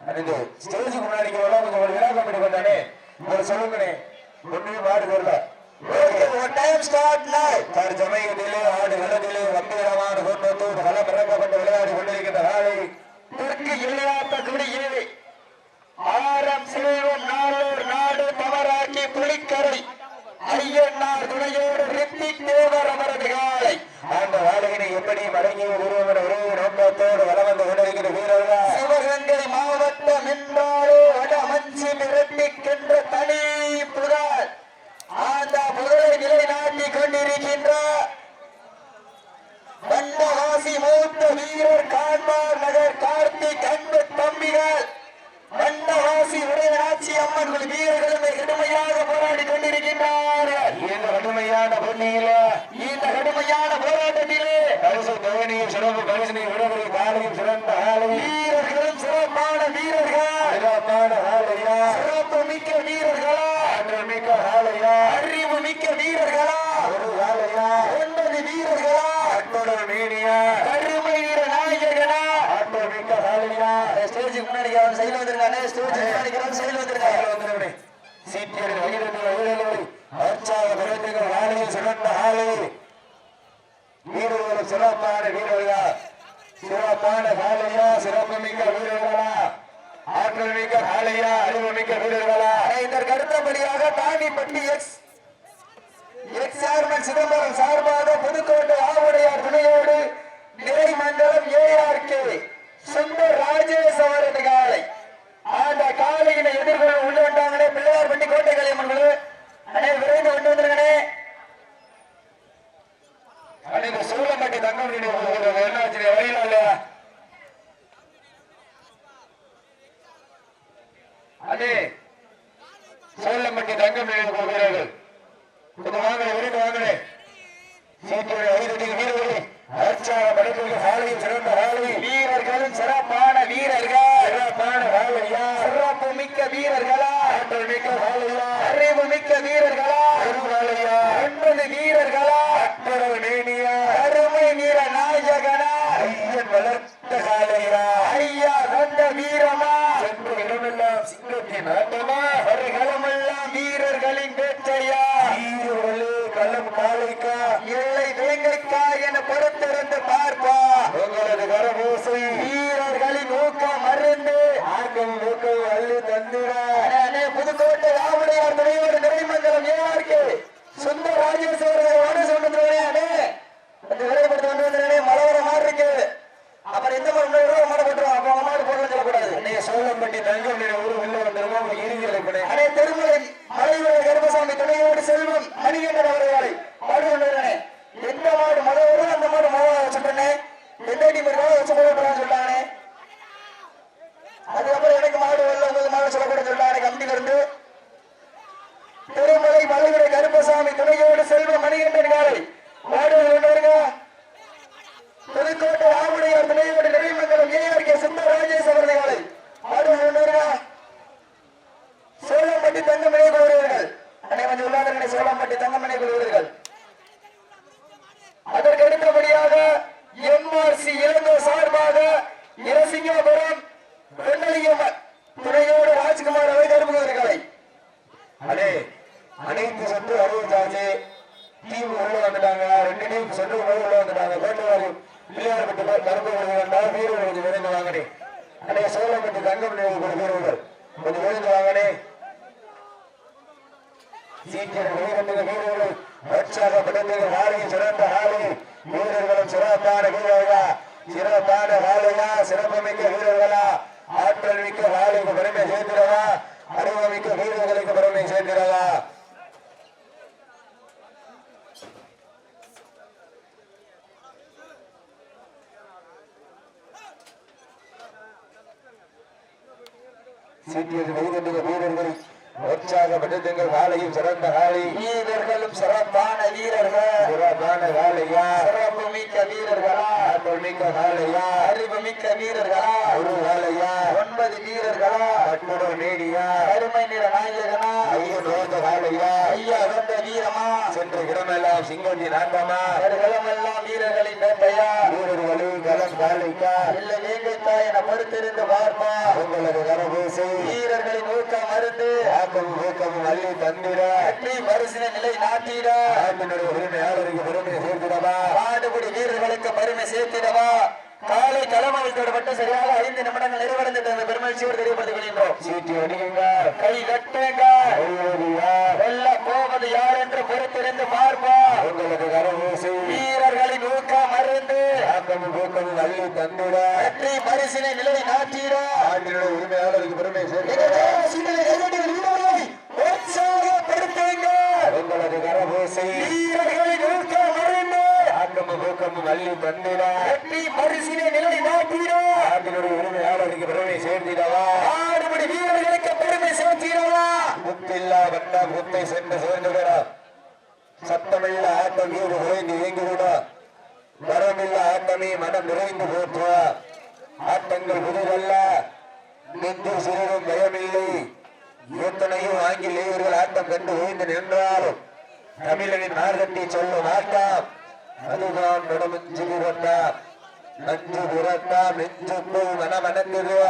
ஸ்டேஜுக்கு முன்னாடி இங்க ஒரு விழா கம்பெனி ஒரு சொல்லுங்கண்ணே மாடு வரல. தற்சமயத்திலே ஆடு வெள்ளத்திலே கம்பீரமான கொண்டத்தோடு களம் இறக்கப்பட்டு விளையாடி கொண்டிருக்கின்ற நாளை தெற்கு எல்லையாத்தக்குடி ஏழு ஆரம் செல்வம் நாளூர் நாடு தவறாக்கி புலிக்கரை. ஐயன்னார் துணையோடு ரித்திக் தேவர் அவரது காலை. அந்த வேலையினை எப்படி மடங்கி உருவம் ஒரே நோக்கத்தோடு வளம் வந்து கொண்டிருக்கிற வீரர்கள் சிவகங்கை மாவட்டம் என்றாலே வடமஞ்சி மிரட்டிக்கின்ற தனி புகழ் அந்த புகழை நிலைநாட்டி கொண்டிருக்கின்ற வண்டவாசி மூத்த வீரர் காண்பார் நகர் கார்த்திக் அன்பு தம்பிகள் வண்டவாசி உடையராட்சி அம்மன் குழு வீரர்களும் கடுமையாக போராடி கொண்டிருக்கின்றார்கள் இந்த கடுமையான பொன்னியில இந்த கடுமையான போராட்டத்திலே பரிசு தொகையினையும் சிறப்பு பரிசினை விடுதலை காலையும் சிறந்த ஆலையும் வீரர்களும் சிறப்பான வீரர்கள் சிறப்பான ஆலையா சிறப்பு மிக்க வீரர்களா ஆற்றல் மிக்க ஆலையா அறிவு மிக்க வீரர்களா ஒரு ஆலையா ஒன்பது வீரர்களா அற்புதம் மீனியா கருமை வீர நாயகனா ஆற்றல் மிக்க ஆலையா ஸ்டேஜுக்கு முன்னாடி அவன் சைடுல வந்திருக்கானே முன்னாடி அவன் சைடுல வந்திருக்காங்க. சீட்டியர் வயிறு வயிறு அச்சாக சிறந்த வீரர்கள் சிறப்பான வீரர்களா? சிறப்பான காலையா? சிறப்பு மிக்க வீரர்களா? ஆற்றல் மிக்க காலையா? அறிவு மிக்க வீரர்களா இதற்கு அடுத்தபடியாக எக்ஸ் எக்ஸ் சேர்மன் சிதம்பரம் சார்பாக புதுக்கோட்டை வீரர்கள் அச்சாக படைப்புள்ள சாலையில் சிறந்த சாலை வீரர்களும் சிறப்பான வீரர்கள். சிறப்பான சிறப்பு மிக்க வீரர்களா. அறிவு மிக்க வீரர்களா. ஒன்பது வீரர்களா. மேனியா. அருமை வீர நாயகனா. ஐயன் வளர்த்த சாலையா ஐயா கொண்ட வீரமா. சென்ற இடமெல்லாம் சிங்கத்தின் ஆட்டமா வருகளமெல்லாம் வீரர்களின் வேட்டையா வீரர்களே களம் காலைக்கா எல்லை வேங்கைக்கா என பொறுத்திருந்து பார்ப்பா உங்களது கரபூசை வீரர்களின் ஊக்கம் மருந்து ஆக்கள் ஊக்கம் அள்ளி தந்திர அண்ணே, புதுக்கோட்டை ஆவுடையார் துணையோடு நிறைமங்கலம் ஏஆர்கே சுந்தர் ராஜேஸ்வரர் வட சொல்லுறேன் அந்த விரைப்படுத்த கொண்டு வந்துடுறேனே மழை வர மாதிரி இருக்கு அப்புறம் எந்த மாதிரி இன்னொரு ரூபா மாட போட்டுருவோம் அப்போ அவங்க மாடு போடலாம் சொல்லக்கூடாது அன்னைய சோழம்பட்டி தங்கம் நிலை ஊர் உள்ள வந்திருக்கோம் இறுதி அழைப்படை அடே திருமலை மலையுடைய கருப்பசாமி துணையோடு செல்வம் மணிகண்டன் அவர்களை மாடு கொண்டு வரேனே எந்த மாடு மழை வரும் அந்த மாடு மழை வச்சுட்டேனே எந்த டீம் இருக்கோ வச்சு போடுறான்னு சொல்லிட்டானே அதுக்கப்புறம் எனக்கு மாடு வரல உங்களுக்கு மாடு சொல்லக்கூட சொல்லிட்டானே கம்பியில இருந்து திருமலை மலையுடைய கருப்பசாமி துணையோடு செல்வ மணிகண்டன் காலை மாடு கொண்டு வருங்க சிறப்பான வீரர்களா சிறப்பான வாழையா சிறப்புமிக்க வீரர்களா ஆற்றல் மிக்க வாழைக்கு பெருமை சேர்க்கிறதா அனுபவமிக்க வீரர்களுக்கு பெருமை சேர்க்கிறதா சீட்டியது வைகண்டிக வீரர்கள் உற்சாகப்படுத்துங்கள் வாழையும் சிறந்த வாழை வீரர்களும் சிறப்பான வீரர்கள். சிறப்பான வாழையா சிறப்பு மிக்க வீரர்களா ஆற்றல் மிக்க வாழையா அறிவு மிக்க வீரர்களா. ஒரு வாழையா ஒன்பது வீரர்களா. அற்புதம் மேடியா அருமை நிற நாயகனா. ஐயன் ஓர்ந்த காலையா ஐயா வந்த வீரமா. சென்ற இடமெல்லாம் சிங்கஞ்சி நாட்டமா வருகளமெல்லாம் வீரர்களின் வேட்டையா. வீரர்களும் களம் காலைக்கா இல்லை வேங்கைத்தா என படுத்திருந்து பார்ப்பா உங்களது கரபூசை வீரர்களின் ஊக்கம் மருந்து. ஆக்கம் ஊக்கம் அள்ளி தந்திர. வெற்றி பரிசின நிலை நாட்டிட. ஆண்டினுடைய உரிமையாளருக்கு பெருமை சேர்த்திடவா? ஆடுபடி வீரர்களுக்கு பெருமை சேர்த்திடவா? காலை களமவில் தொடப்பட்டு சரியாக ஐந்து நிமிடங்கள் நிறைவடைந்து பெருமகிழ்ச்சியோடு தெரியப்படுத்திக் கொள்கின்றோம் சீட்டி அடியுங்க கை கட்டுங்க வெல்ல போவது யார் என்று பொறுத்திருந்து பார்ப்பா உங்களது கரபூசை வீரர்களின் ஊக்கம் மருந்து. ஆக்கம் ஊக்கம் அள்ளி தந்திர வெற்றி பரிசினை நிலை நாட்டிட ஆண்டினுடைய உரிமையாளருக்கு பெருமை உங்களது கரபூசை வீரர்களின் ஊக்கம் மருந்து ஆக்கம் ஊக்கம் அள்ளி தந்திர வெற்றி பரிசினை நிலை நாட்டிட ஆண்டினுடைய உரிமையாளருக்கு பெருமை சேர்த்திடவா. ஆடுபடி வீரர்களுக்கு பெருமை சேர்த்திடவா. முத்தில்லா வண்ண முத்தை சென்று சேர்ந்துவிட. சத்தமில்ல ஆட்டம் வீடு குறைந்து இயங்கிவிட வரமில்ல ஆட்டமே மனம் நிறைந்து போற்ற. ஆட்டங்கள் புதிதல்ல நெஞ்சு சிறிதும் பயமில்லை. எத்தனையும் ஆங்கிலேயர்கள் ஆட்டம் கண்டு ஓய்ந்து நின்றாலும் தமிழனின் மார்கட்டி சொல்லும் ஆட்டம். அதுதான் நடமுஞ்சு விரட்டாம் நஞ்சு விரட்டாம் நெஞ்சுக்குள் மனமனந்தது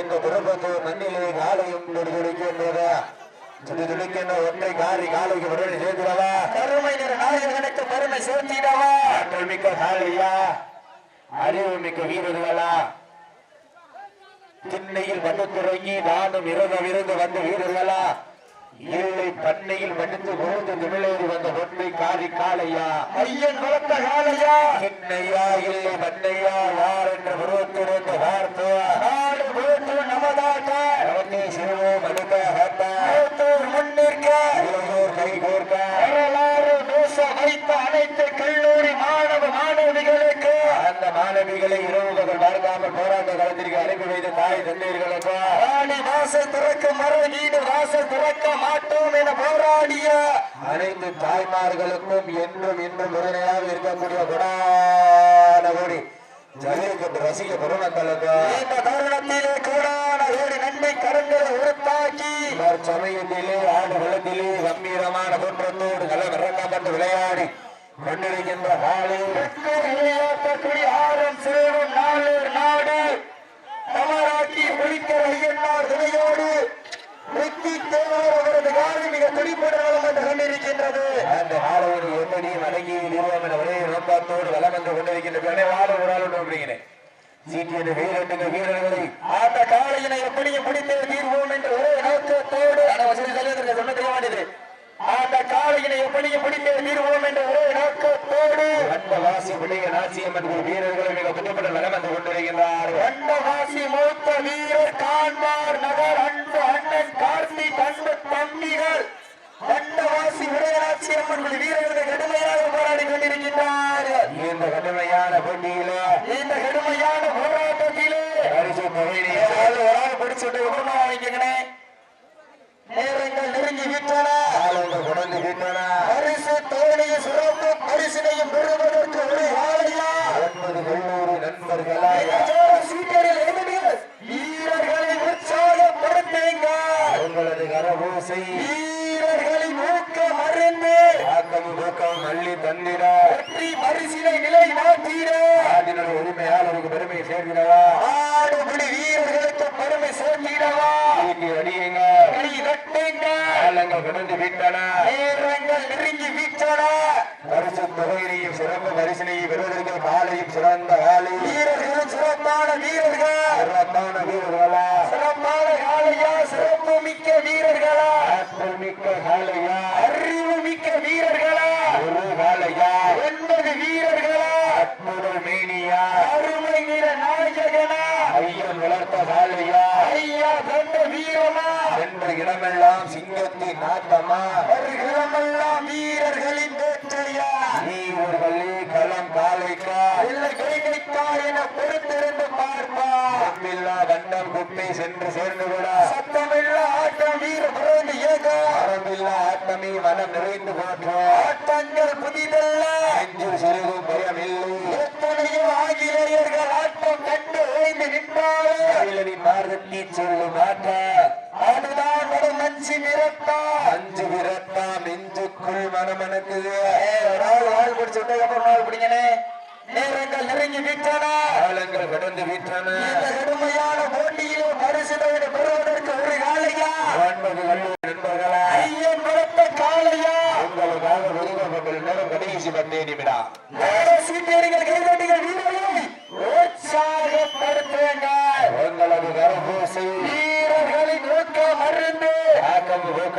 எங்க குடும்பத்தோர் துடி துடிக்கின்ற ஒற்றை காரி காலைக்கு உடனே சேர்க்கிறவா கருமை நிற நாயகனுக்கு பெருமை சேர்த்திடவா? ஆற்றல் மிக்க காலையா? அறிவு மிக்க வீரர்களா? திண்ணையில் வந்து துறங்கி நானும் இறந்த விருந்து வந்த வீரர்களா? இல்லை பண்ணையில் மடித்து புகுந்து தமிழேறி வந்த ஒற்றை காரி காலையா ஐயன் வளர்த்த காலையா திண்ணையா இல்லை மண்ணையா யார் என்ற உருவத்திலிருந்து மாணவிகளை இரவு பகல் பார்க்காமல் போராட்ட களத்திற்கு அனுப்பி வைத்த தாய் தந்தையர்களுக்கு வாசல் திறக்க மர வீடு வாசல் திறக்க மாட்டோம் என போராடிய அனைத்து தாய்மார்களுக்கும் என்றும் இன்றும் உறுதுணையாக இருக்கக்கூடிய குணான கோடி ஜல்லிக்கட்டு ரசிக பெருமக்களுக்கு இந்த தருணத்திலே கூடான ஒரு நன்மை கரங்களை உருத்தாக்கி சமயத்திலே ஆடு வெள்ளத்திலே கம்பீரமான தோற்றத்தோடு இறக்கப்பட்டு விளையாடி கொண்டிருக்கின்ற காலில் விளையாட்டக்கூடிய ஆரம் சிறுவன் நாளூர் நாடு. தமராக்கி முடிக்கிற ஐயன்னார் துணையோடு வெற்றி தேவர் அவரது காலை மிக துடிப்புடன் வலம் வந்து கொண்டிருக்கின்றது. அந்த ஆளோடு எப்படி வணங்கி நிறுவனம் என ஒரே நோக்கத்தோடு வலம் வந்து கொண்டிருக்கின்ற வாழ ஒரு ஆள் அப்படிங்கிறேன் சீட்டியது வீரட்டுங்க மிக புதுப்பட வலம் வந்து கொண்டிருக்கின்றார்கள் வண்டவாசி மூத்த வீரர் காண்பார் நகர் அன்பு அண்ணன் கார்த்திக் அன்பு தம்பிகள். வண்டவாசி உடையாட்சி அம்மன் வீரர்கள் கடுமையாக போராடி கொண்டிருக்கின்றார்கள் இந்த கடுமையான போட்டியில இந்த கடுமையான போராட்டத்திலே பரிசு தொகையினை ஏதாவது ஒரு ஆள் பிடிச்சிட்டு உடனே வாங்கிக்கங்கண்ணே நேரங்கள் நெருங்கி விட்டன. ஆளுங்க கொண்டு விட்டன. பரிசு தோழிய சிறப்பு பரிசினையும் பெறுவதற்கு ஒரு ஆலையா ஒன்பது கல்லூரி நண்பர்களா வீரர்களை உற்சாகப்படுத்துங்க உங்களது கரபூசை வீரர்களின் ஊக்க மருந்து ஆக்கம் ஊக்கம் அள்ளி தந்திட. வெற்றி பரிசினை நிலை நாட்டீர நாட்டினுடைய உரிமையாளருக்கு பெருமை சேர்க்கிறவா ஆடுபடி வீரர்களுக்கு பெருமை சேர்த்திடவா சீட்டி அடியுங்க. கை விட்டன. நேரங்கள் நெருங்கி விட்டன. பரிசு தொகையினையும் சிறப்பு பரிசினையும் காலையும் சிறந்த காலை. வீரர்களும் சிறப்பான வீரர்கள். சிறப்பான வீரர்களா. சிறப்பான காலையா சிறப்பு மிக்க வீரர்களா. ஆற்றல் மிக்க காலையா. அறிவு மிக்க வீரர்களா. ஒரு காலையா. ஒன்பது வீரர்களா. அற்புத மேனியா. அருமை நிற நாயகனா. ஐயன் வளர்த்த காலையா. ஐயா தந்த வீரமா சென்ற இடமெல்லாம் சிங்கத்தின் நாட்டமா அவர்களெல்லாம் வீரர்களின் வேட்டையா. நீ ஒரு இல்லை கைகைக்கா என பொறுத்திருந்து பார்ப்பா. தப்பில்லா கண்டம் குப்பை சென்று சேர்ந்து விட சத்தமில்ல ஆட்டம் வீர ஆட்டமே மனம் நிறைந்து போற்ற. ஆட்டங்கள் புதிதல்ல. நெஞ்சில் சிறிதும் பயமில்லை. எத்தனையோ ஆங்கிலேயர்கள் ஆட்டம் கண்டு ஓய்ந்து நின்றாலும் மாங்கனி மாறுத்தி சொல்லும் ஆட்டா. அதுதான் வட மஞ்சி நிறத்தா அஞ்சு விரட்டா நெஞ்சுக்குள் மனமனக்குது ஒரு ஆள் ஆள் பிடிச்சு விட்டதுக்கு அப்புறம் ஆள் பிடிங்கனே. நேரங்கள் நெருங்கி விட்டன. காலங்கள் கடந்து விட்டன. இந்த கடுமையான போட்டியிலே பரிசுகளை பெறுவதற்கு ஒரு காலையா? நண்பர்களா. ஐயன் பலத்த காலையா? உங்களுக்காக ஒதுக்கப்பட்ட நேரம் கடைசி பத்தே நிமிடம். சீட்டியர்கள்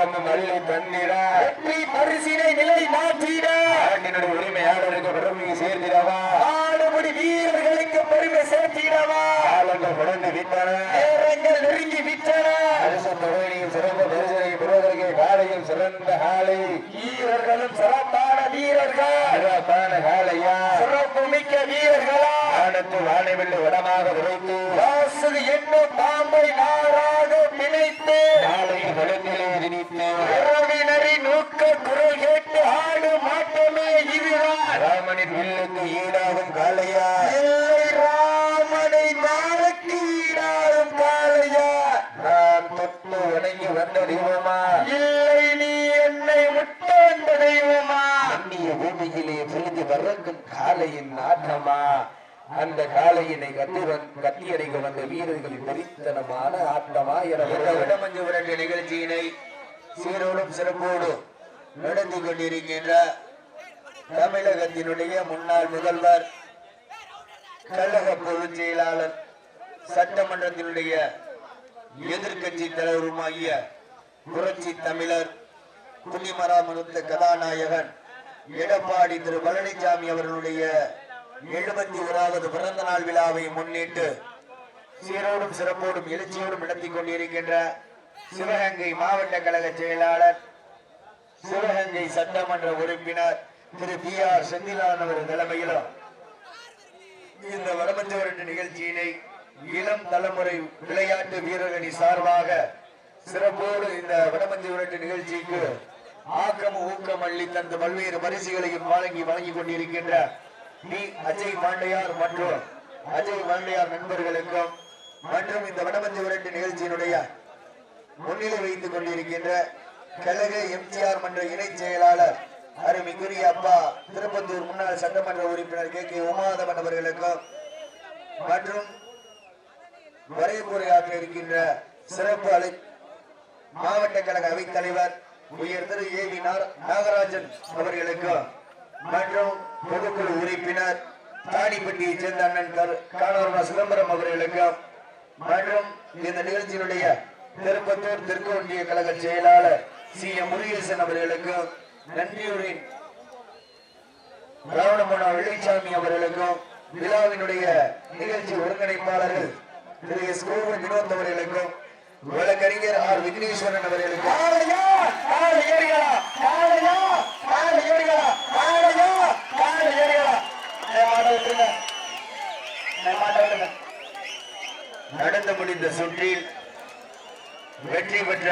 ஊக்கம் மல்லி தண்ணீரா வெற்றி பரிசினை நிலை மாற்றிட ஆண்டினுடைய உரிமையாளருக்கு பெருமையை சேர்ந்திடவா ஆடுபடி வீரர்களுக்கு பெருமை சேர்த்திடவா. காலங்கள் கடந்து விட்டன. நேரங்கள் நெருங்கி விட்டன. அரசு தொகையினையும் சிறந்த பரிசனை பெறுவதற்கு சிறந்த காலை. வீரர்களும் சிறப்பான வீரர்கள். சிறப்பான காலையா. சிறப்பு மிக்க வீரர்களா. வானத்து வானவில்லை வடமாக உரைத்து வாசு என்னும் பாம்பை நாராக பிணைத்து காலையில் குளத்திலே திணித்து உறவினரின் ஊக்க குரல் கேட்டு ஆடு அந்த காலையினை கத்தி வந் வந்த வீரர்களின் வெறித்தனமான ஆட்டமா என விடமஞ்சு விரட்டு நிகழ்ச்சியினை சீரோடும் சிறப்போடும் நடந்து கொண்டிருக்கின்ற தமிழகத்தினுடைய முன்னாள் முதல்வர் கழக பொதுச் செயலாளர் சட்டமன்றத்தினுடைய எதிர்கட்சி தலைவருமாகிய புரட்சி தமிழர் குடிமராமருத்த கதாநாயகன் எடப்பாடி திரு பழனிசாமி அவர்களுடைய எழுபத்தி ஓராவது பிறந்த நாள் விழாவை முன்னிட்டு சீரோடும் சிறப்போடும் எழுச்சியோடும் நடத்தி கொண்டிருக்கின்ற சிவகங்கை மாவட்ட கழக செயலாளர் சிவகங்கை சட்டமன்ற உறுப்பினர் திரு பி ஆர் செந்திலான் அவர் தலைமையிலும் இந்த வடமஞ்சவரட்டு நிகழ்ச்சியினை இளம் தலைமுறை விளையாட்டு வீரரணி சார்பாக சிறப்போடு இந்த வடமஞ்சி விரட்டு நிகழ்ச்சிக்கு ஆக்கம் ஊக்கம் அள்ளி தந்து பல்வேறு பரிசுகளையும் வழங்கி வழங்கி கொண்டிருக்கின்ற பி அஜய் பாண்டையார் மற்றும் அஜய் பாண்டையார் நண்பர்களுக்கும் மற்றும் இந்த வடமஞ்சு விரட்டு நிகழ்ச்சியினுடைய முன்னிலை வைத்துக் கொண்டிருக்கின்ற கழக எம்ஜிஆர் மன்ற இணைச் செயலாளர் அருமைக்குரிய அப்பா திருப்பத்தூர் முன்னாள் சட்டமன்ற உறுப்பினர் கே கே உமாதவன் அவர்களுக்கும் மற்றும் வரையப்புரையாற்ற இருக்கின்ற சிறப்பு அலை மாவட்ட கழக அவைத் தலைவர் உயர் திரு ஏ வி நாகராஜன் அவர்களுக்கும் மற்றும் பொதுக்குழு உறுப்பினர் தாடிப்பட்டியைச் சேர்ந்த அண்ணன் கரு- காணவர்மா சிதம்பரம் அவர்களுக்கும் மற்றும் இந்த நிகழ்ச்சியினுடைய திருப்பத்தூர் தெற்கு ஒன்றிய கழக செயலாளர் சி. எம். முருகேசன் அவர்களுக்கும் நன்றியூரின் ராவணமோனா வெள்ளிச்சாமி அவர்களுக்கும் விழாவினுடைய நிகழ்ச்சி ஒருங்கிணைப்பாளர்கள் திரு. எஸ். கோவன் வினோத் அவர்களுக்கும் வழக்கறிஞர் ஆர். விக்னேஸ்வரன் அவர்களுக்கும். நடந்து முடிந்த சுற்றில் வெற்றி பெற்ற